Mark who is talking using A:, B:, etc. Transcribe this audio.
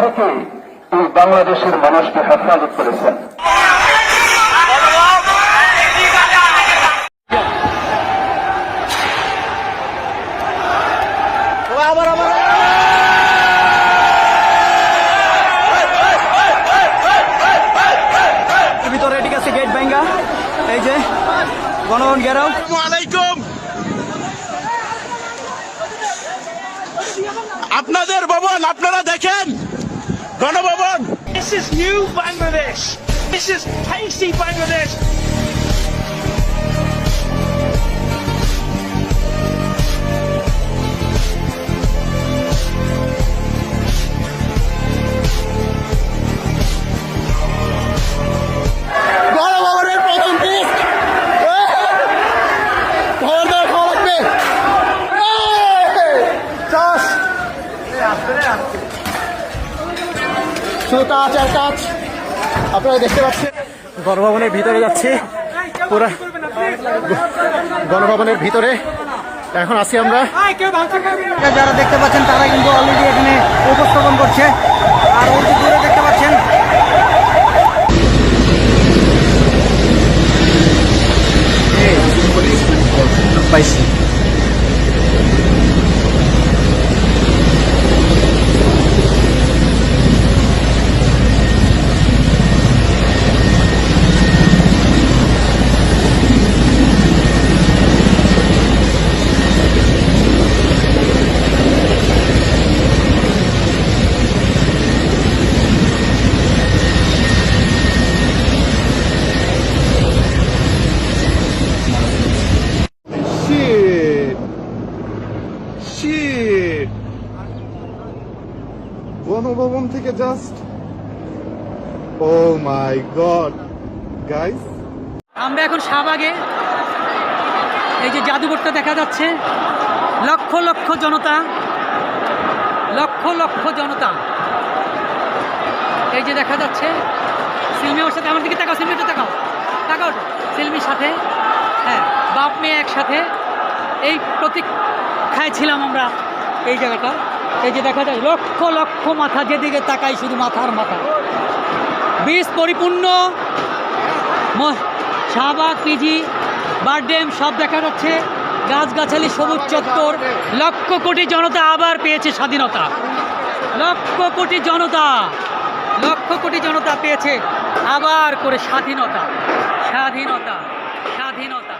A: থেকে এই বাংলাদেশের মানুষকে হেফাজত করেছেন।
B: ভিতরে ঠিক আছে গেট এই যে গণভবন ঘেরাও।
C: আলাইকুম আপনাদের ভবন আপনারা দেখেন? Ganabhaban
D: This is new Bangladesh. This is tasty Bangladesh.
C: শুধু কাজ আর কাজ আপনারা দেখতে পাচ্ছেন
B: গণভবনের ভিতরে যাচ্ছি পুরা
C: গণভবনের ভিতরে এখন আছি আমরা
B: যারা দেখতে পাচ্ছেন তারা কিন্তু অলরেডি এখানে উপস্থাপন করছে আর ওই দূরে দেখতে পাচ্ছেন পাইছি
C: গণভবন থেকে just oh my god guys
E: আমরা এখন শাহবাগে। এই যে জাদুঘরটা দেখা যাচ্ছে। লক্ষ লক্ষ জনতা। লক্ষ লক্ষ জনতা। এই যে দেখা যাচ্ছে। সিলমি ওর সাথে আমার দিকে তাকাও, সিলমি একটু তাকাও। তাকাও সিলমির সাথে। হ্যাঁ বাপ মেয়ে একসাথে। এই প্রতীক্ষায় ছিলাম আমরা এই জায়গাটা। এই যে দেখা যায় লক্ষ লক্ষ মাথা, যেদিকে তাকাই শুধু মাথার মাথা। বীজ পরিপূর্ণ। শাহবাগ, পিজি, বারডেম, সব দেখা যাচ্ছে। গাছগাছালি, সবুজ চত্বর। লক্ষ কোটি জনতা আবার পেয়েছে স্বাধীনতা। লক্ষ কোটি জনতা, লক্ষ কোটি জনতা পেয়েছে আবার করে স্বাধীনতা। স্বাধীনতা স্বাধীনতা।